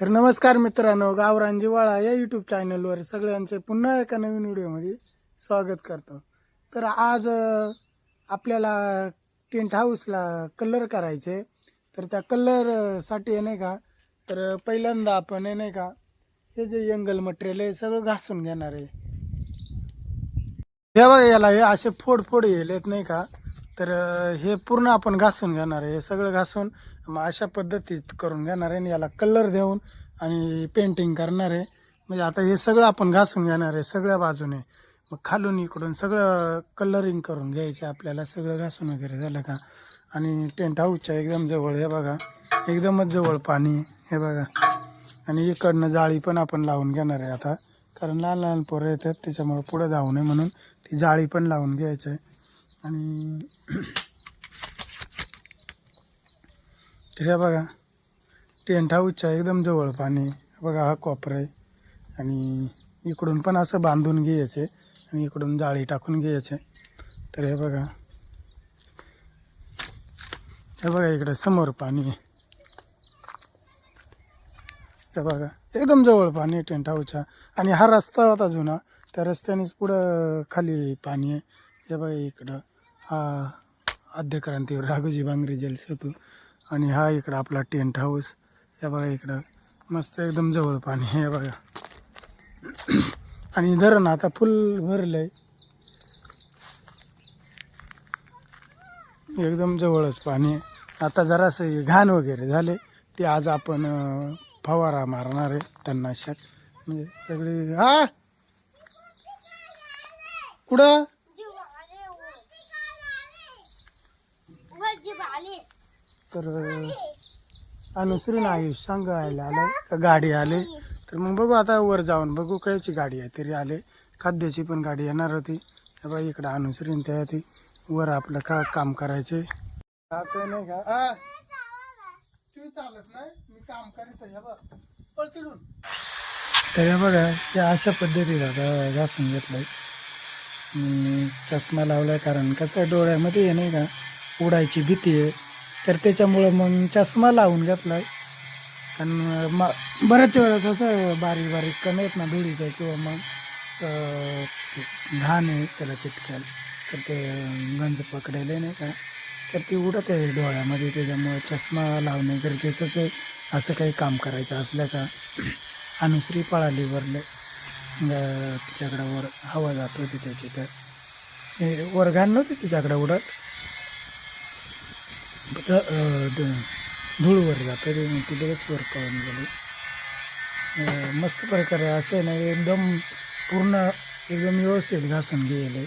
तर नमस्कार मित्रांनो गावरान जिवाळा या यूट्यूब चॅनलवर सगळ्यांचे पुन्हा एका नवीन व्हिडिओमध्ये स्वागत करतो. तर आज आपल्याला टेंट हाऊसला कलर करायचे. तर त्या कलरसाठी आहे नाही का तर पहिल्यांदा आपण आहे नाही का हे जे यंगल मटेरियल आहे सगळं घासून घेणार आहे. हे बघा याला हे असे फोड फोड येत नाही का तर हे पूर्ण आपण घासून घेणार आहे. हे सगळं घासून मग अशा पद्धतीत करून घेणार आहे आणि याला कलर देऊन आणि पेंटिंग करणार आहे. म्हणजे आता हे सगळं आपण घासून घेणार आहे सगळ्या बाजूने. मग खालून इकडून सगळं कलरिंग करून घ्यायचे आपल्याला सगळं घासून वगैरे झालं का? आणि टेंट हाऊसच्या एकदम जवळ हे बघा. एकदमच जवळ पाणी हे बघा. आणि इकडनं जाळी पण आपण लावून घेणार आहे आता. कारण लहान लहान पोरं येतात त्याच्यामुळे पुढं जाऊ नये म्हणून ती जाळी पण लावून घ्यायचं आहे. आणि तर हे बघा. टेंट हाऊसच्या एकदम जवळ पाणी. बघा हा कॉपर आहे. आणि इकडून पण असं बांधून घ्यायचे आणि इकडून जाळी टाकून घ्यायचे. तर हे बघा. हे बघा इकडे समोर पाणी आहे. हे बघा. एकदम जवळ पाणी आहे टेंट हाऊसच्या आणि हा रस्ता होता जुना. त्या रस्त्यानेच पुढं खाली पाणी आहे. हे बघा इकडं. हा आद्यक्रांतीवर राघोजी बांगरे जलसेतू आणि हा इकडं आपला टेंट हाऊस हे बघा इकडं. मस्त एकदम जवळ पाणी आहे हे बघा. आणि धरण आता फुल भरलं आहे एकदम जवळच पाणी आहे. आता जरासं घाण वगैरे झाले ते आज आपण फवारा मारणार आहे तणनाशक म्हणजे सगळे हा कुठं? तर अनुसरीन आयुष सांगायला आलं गाडी आले? तर मग बघू आता वर जाऊन बघू कायची गाडी आहे तरी आले. खाद्याची पण गाडी येणार होती. तर बघा इकडं अनुसरीन त्या ती. वर आपलं का काम करायचे. आता नाही का? तू चालत नाही मी काम करीत आहे, तर बघा ते अशा पद्धतीत आता घासून घेतलंय. आणि चष्मा लावलाय कारण कसं आहे, डोळ्यामध्ये आहे नाही का उडायची भीती आहे. तर त्याच्यामुळं मग चष्मा लावून घेतला. आहे आणि मा बऱ्याच वेळा कसं बारीक बारीक कण आहेत ना धुळीचं किंवा मग घाण आहे त्याला चिटकायला तर ते गंज पकडायला नाही का? तर ती उडत आहे डोळ्यामध्ये त्याच्यामुळं चष्मा लावणे गरजेचंच आहे. असं काही काम करायचं असलं का अनुसरी पळाली वरले. तिच्याकडं वर हवा जात होती त्याची तर. हे वर घाण नव्हती तिच्याकडं उडत? धूळवर जातं ते मग ती लगेच वर पळून गेली. मस्त प्रकारे असं आहे ना एकदम पूर्ण एकदम व्यवस्थित घासून गेले.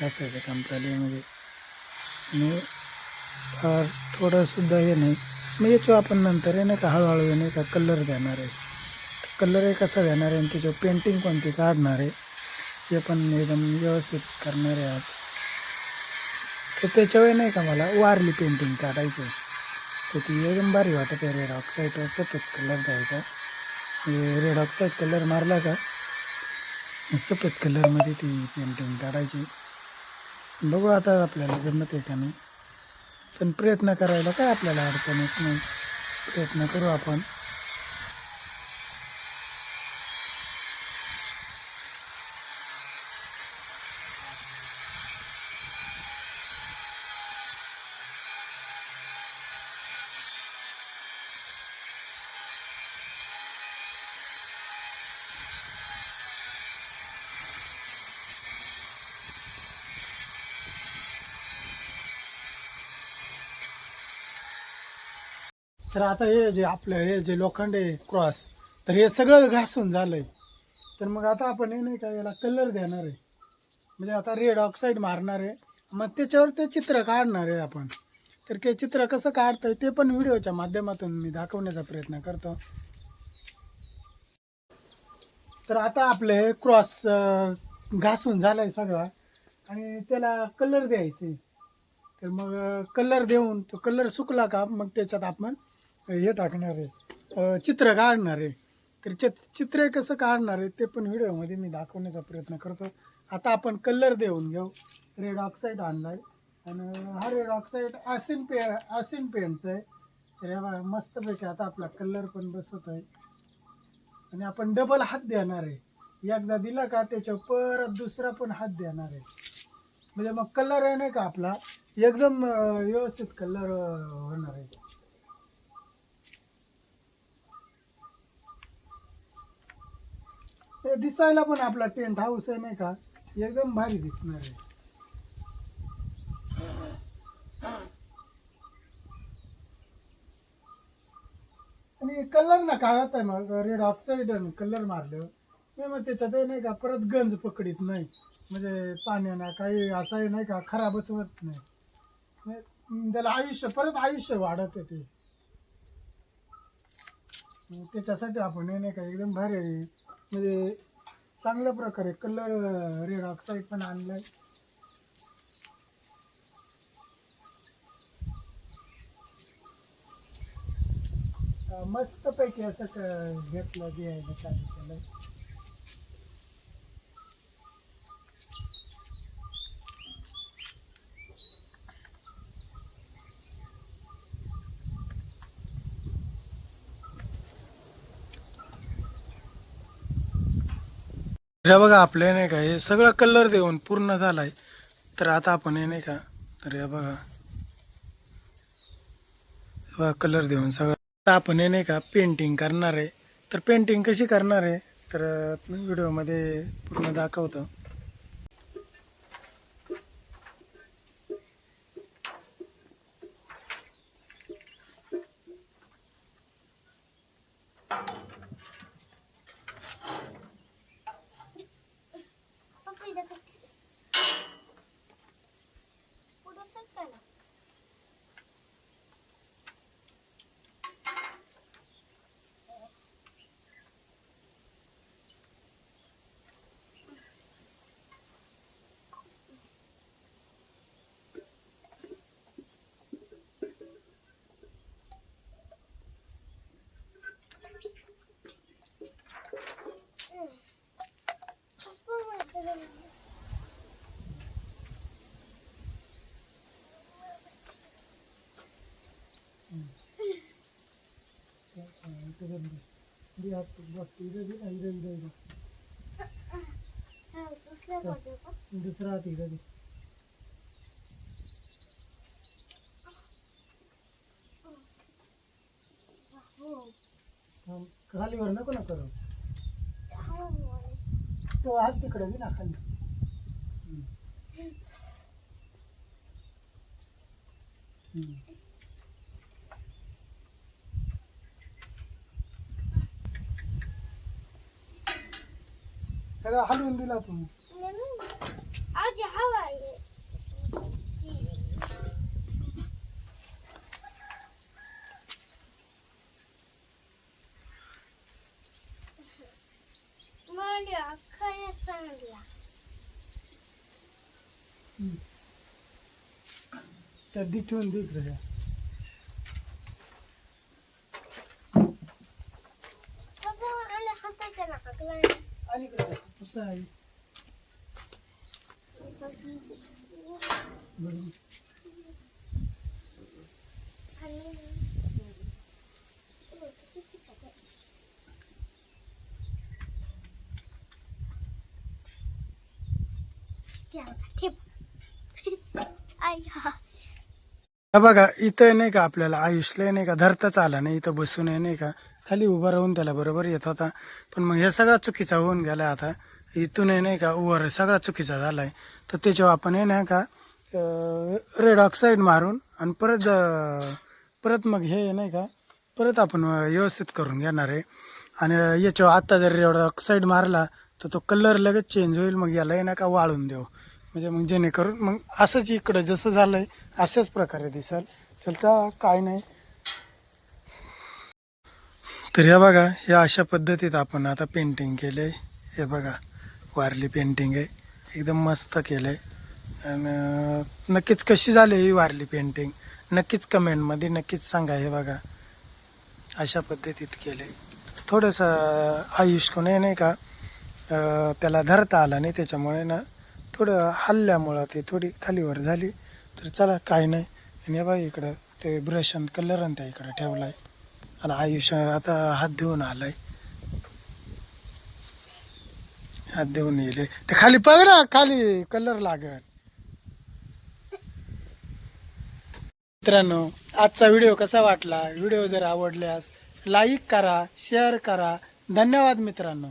घासायचं काम चालू आहे म्हणजे. आणि फार थोडंसुद्धा हे नाही. म्हणजे मग याच्यावर आपण नंतर आहे नाही का हळूहळू नाही का कलर देणार आहे. कलर आहे कसा देणार आहे आणि त्याच्यावर पेंटिंग कोणती काढणार आहे ते पण एकदम व्यवस्थित करणार आहे आज. तर त्याच्यावर नाही का मला वारली पेंटिंग काढायची. तर ती एकदम भारी वाटत आहे रेड ऑक्साईड सफेद कलर द्यायचा. रेड ऑक्साईड कलर मारला का सफेद कलरमध्ये ती पेंटिंग काढायची. बघू आता आपल्याला जमत आहे का नाही. पण प्रयत्न करायला काय आपल्याला अडचणच नाही. प्रयत्न करू आपण. तर आता हे जे आपलं हे जे लोखंड आहे क्रॉस तर हे सगळं घासून झालं आहे तर मग आता आपण हे नाही का याला कलर देणार आहे. म्हणजे आता रेड ऑक्साईड मारणार आहे. मग त्याच्यावर ते चित्र काढणार आहे आपण. तर ते चित्र कसं काढतं आहे ते पण व्हिडिओच्या माध्यमातून मी दाखवण्याचा प्रयत्न करतो. तर आता आपलं हे क्रॉस घासून झालाय सगळा. आणि त्याला कलर द्यायचे. तर मग कलर देऊन तो कलर सुकला का मग त्याच्यात आपण हे टाकणार आहे. चित्र काढणार आहे. तर चित चित्र कसं काढणार आहे ते पण व्हिडिओमध्ये मी दाखवण्याचा प्रयत्न करतो. आता आपण कलर देऊन घेऊ. रेड ऑक्साईड आणलाय. आणि हा रेड ऑक्साईड ॲसिन पे ॲसिन पेंटचा आहे. तर बा बघा मस्तपैकी आता आपला कलर पण बसत आहे. आणि आपण डबल हात देणार आहे. एकदा दिला का त्याच्या परत दुसरा पण हात देणार आहे. म्हणजे मग कलर आहे नाही का आपला? एकदम व्यवस्थित कलर होणार आहे. हे दिसायला पण आपला टेंट हाऊस आहे नाही का? एकदम भारी दिसणार आहे. आणि कलर ना काय होत आहे मग रेड ऑक्साईड कलर मारलं. ते मग त्याच्यात हे नाही का परत गंज पकडीत नाही. म्हणजे पाण्यानं काही असं नाही का खराबच होत नाही. त्याला आयुष्य परत आयुष्य वाढत आहे ते. त्याच्यासाठी आपण हे नाही का एकदम भारी म्हणजे चांगल्या प्रकारे कलर रेड ऑक्साईड पण आणलाय. मस्त पैकी असं घेतलं द्यायला चालू हे बघा आपले नाही का हे सगळं कलर देऊन पूर्ण झालाय. तर आता आपण हे नाही का तर हे बघा. बघा कलर देऊन सगळं. आता आपण हे नाही का पेंटिंग करणार आहे. तर पेंटिंग कशी करणार आहे? तर व्हिडिओमध्ये पूर्ण दाखवतो. हा दुसऱ्या बाजूला दुसरा हात इकडे दे. हो. खालीवर नको ना करू. हा तो हात तिकडे दे ना खाली. हम्म. सगळं हलवून दिला तुम्ही. आज हवा आहे. त्या इकडे आहे बघा इथं नाही का आपल्याला आयुषला नाही का धरताच आला नाही इथं बसून नाही का? खाली उभा राहून त्याला बरोबर येत होता. पण मग हे सगळा चुकीचा होऊन गेला आता. इथून आहे नाही का उभा सगळा चुकीचा झाला आहे तर त्याच्यावर आपण आहे नाही का रेड ऑक्साईड मारून आणि परत परत मग हे नाही का परत आपण व्यवस्थित करून घेणार आहे. आणि याच्यावर आत्ता जर रेड ऑक्साईड मारला तर तो कलर लगेच चेंज होईल मग याला आहे ना का वाळून देऊ. म्हणजे मग जेणेकरून मग असंच इकडं जसं झालं आहे अशाच प्रकारे दिसल. चलता काय नाही. तर हे बघा या अशा पद्धतीत आपण आता पेंटिंग केले हे बघा. वारली पेंटिंग आहे. एकदम मस्त केलं आहे आणि नक्कीच कशी झाली ही वारली पेंटिंग नक्कीच कमेंटमध्ये नक्कीच सांगा हे बघा. अशा पद्धतीत केले थोडंसं आयुष कोणी नाही का त्याला धरता आला नाही त्याच्यामुळे ना थोडं हल्ल्यामुळं ते थोडी खालीवर झाली. तर चला काय नाही. आणि हे बघा इकडं ते ब्रश आणि कलर आणि त्या इकडं ठेवला आहे आणि आयुष्य आता हात धुवून आहे हात देऊन येले ते खाली पग ना खाली कलर लागल. मित्रांनो आजचा व्हिडिओ कसा वाटला? व्हिडिओ जर आवडल्यास लाईक करा शेअर करा. धन्यवाद मित्रांनो.